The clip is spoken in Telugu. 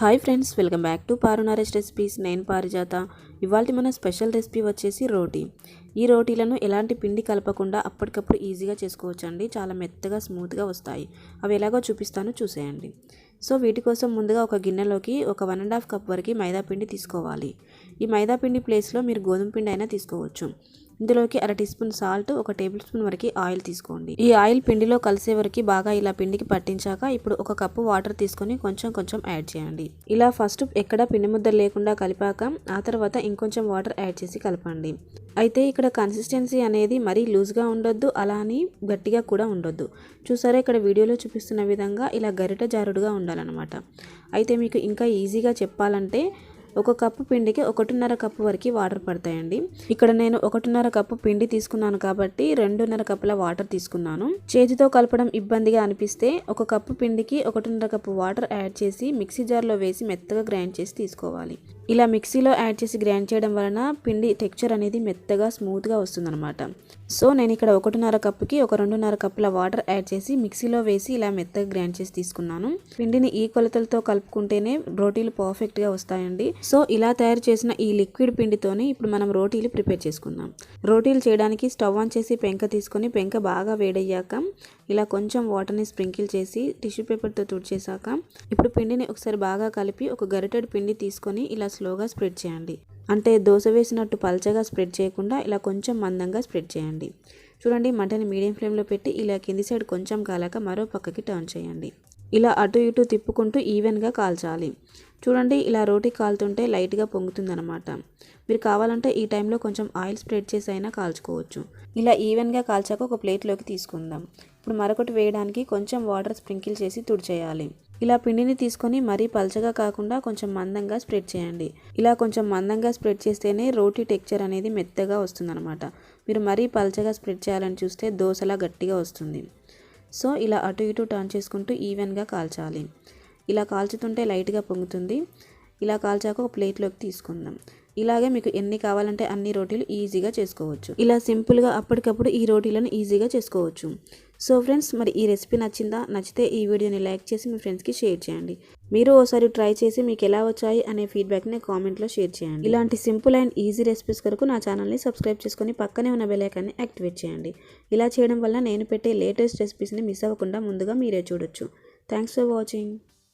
Hi friends welcome back to Paru recipes. నేను పారిజాత. ఇవాళ మన స్పెషల్ రెసిపీ వచ్చేసి రోటీ. ఈ రోటీలను ఎలాంటి పిండి కలపకుండా అప్పటికప్పుడు ఈజీగా చేసుకోవచ్చండి. చాలా మెత్తగా స్మూత్గా వస్తాయి. అవి ఎలాగో చూపిస్తాను చూసేయండి. సో వీటి కోసం ముందుగా ఒక గిన్నెలోకి ఒక వన్ అండ్ హాఫ్ కప్ వరకు మైదా పిండి తీసుకోవాలి. ఈ మైదా పిండి ప్లేస్లో మీరు గోధుమ పిండి అయినా తీసుకోవచ్చు. ఇందులోకి అర టీ స్పూన్ సాల్ట్ ఒక టేబుల్ స్పూన్ వరకు ఆయిల్ తీసుకోండి. ఈ ఆయిల్ పిండిలో కలిసే వరకు బాగా ఇలా పిండికి పట్టించాక ఇప్పుడు ఒక కప్పు వాటర్ తీసుకొని కొంచెం కొంచెం యాడ్ చేయండి. ఇలా ఫస్ట్ ఎక్కడ పిండి ముద్ద లేకుండా కలిపాక ఆ తర్వాత ఇంకొంచెం వాటర్ యాడ్ చేసి కలపండి. అయితే ఇక్కడ కన్సిస్టెన్సీ అనేది మరీ లూజ్గా ఉండొద్దు అలా అని గట్టిగా కూడా ఉండొద్దు. చూసారా ఇక్కడ వీడియోలో చూపిస్తున్న విధంగా ఇలా గరిట జారుడుగా ఉండాలన్నమాట. అయితే మీకు ఇంకా ఈజీగా చెప్పాలంటే ఒక కప్పు పిండికి ఒకటిన్నర కప్పు వరకు వాటర్ పడతాయండి. ఇక్కడ నేను ఒకటిన్నర కప్పు పిండి తీసుకున్నాను కాబట్టి రెండున్నర కప్పుల వాటర్ తీసుకున్నాను. చేతితో కలపడం ఇబ్బందిగా అనిపిస్తే ఒక కప్పు పిండికి ఒకటిన్నర కప్పు వాటర్ యాడ్ చేసి మిక్సీ జార్లో వేసి మెత్తగా గ్రైండ్ చేసి తీసుకోవాలి. ఇలా మిక్సీలో యాడ్ చేసి గ్రైండ్ చేయడం వలన పిండి టెక్చర్ అనేది మెత్తగా స్మూత్గా వస్తుందన్నమాట. సో నేను ఇక్కడ ఒకటిన్నర కప్పుకి ఒక రెండున్నర కప్పుల వాటర్ యాడ్ చేసి మిక్సీలో వేసి ఇలా మెత్తగా గ్రైండ్ చేసి తీసుకున్నాను. పిండిని ఈ కొలతలతో కలుపుకుంటేనే రోటీలు పర్ఫెక్ట్గా వస్తాయండి. సో ఇలా తయారు చేసిన ఈ లిక్విడ్ పిండితోనే ఇప్పుడు మనం రోటీలు ప్రిపేర్ చేసుకుందాం. రోటీలు చేయడానికి స్టవ్ ఆన్ చేసి పెంక తీసుకొని పెంక బాగా వేడయ్యాక ఇలా కొంచెం వాటర్ని స్ప్రింకిల్ చేసి టిష్యూ పేపర్తో తుడిచేసాక ఇప్పుడు పిండిని ఒకసారి బాగా కలిపి ఒక గరిటెడ్ పిండి తీసుకొని ఇలా స్లోగా స్ప్రెడ్ చేయండి. అంటే దోశ వేసినట్టు పల్చగా స్ప్రెడ్ చేయకుండా ఇలా కొంచెం మందంగా స్ప్రెడ్ చేయండి. చూడండి మంటని మీడియం ఫ్లేమ్లో పెట్టి ఇలా కింది సైడ్ కొంచెం కాలాక మరో పక్కకి టర్న్ చేయండి. ఇలా అటు ఇటు తిప్పుకుంటూ ఈవెన్గా కాల్చాలి. చూడండి ఇలా రోటీ కాలుతుంటే లైట్గా పొంగుతుందన్నమాట. మీరు కావాలంటే ఈ టైంలో కొంచెం ఆయిల్ స్ప్రెడ్ చేసి అయినా కాల్చుకోవచ్చు. ఇలా ఈవెన్గా కాల్చాక ఒక ప్లేట్లోకి తీసుకుందాం. ఇప్పుడు మరొకటి వేయడానికి కొంచెం వాటర్ స్ప్రింకిల్ చేసి తుడిచేయాలి. ఇలా పిండిని తీసుకొని మరీ పల్చగా కాకుండా కొంచెం మందంగా స్ప్రెడ్ చేయండి. ఇలా కొంచెం మందంగా స్ప్రెడ్ చేస్తేనే రోటీ టెక్చర్ అనేది మెత్తగా వస్తుందన్నమాట. మీరు మరీ పల్చగా స్ప్రెడ్ చేయాలని చూస్తే దోశలా గట్టిగా వస్తుంది. సో ఇలా అటు ఇటు టర్న్ చేసుకుంటూ ఈవెన్గా కాల్చాలి. ఇలా కాల్చుతుంటే లైట్గా పొంగుతుంది. ఇలా కాల్చాక ఒక ప్లేట్లోకి తీసుకుందాం. ఇలాగే మీకు ఎన్ని కావాలంటే అన్ని రోటీలు ఈజీగా చేసుకోవచ్చు. ఇలా సింపుల్గా అప్పటికప్పుడు ఈ రోటీలను ఈజీగా చేసుకోవచ్చు. సో ఫ్రెండ్స్ మరి ఈ రెసిపీ నచ్చిందా? నచ్చితే ఈ వీడియోని లైక్ చేసి మీ ఫ్రెండ్స్కి షేర్ చేయండి. మీరు ఓసారి ట్రై చేసి మీకు ఎలా వచ్చాయి అనే ఫీడ్బ్యాక్ని కామెంట్లో షేర్ చేయండి. ఇలాంటి సింపుల్ అండ్ ఈజీ రెసిపీస్ కొరకు నా ఛానల్ని సబ్స్క్రైబ్ చేసుకొని పక్కనే ఉన్న బెలైకాన్ని యాక్టివేట్ చేయండి. ఇలా చేయడం వల్ల నేను పెట్టే లేటెస్ట్ రెసిపీస్ని మిస్ అవ్వకుండా ముందుగా మీరే చూడొచ్చు. Thanks for watching.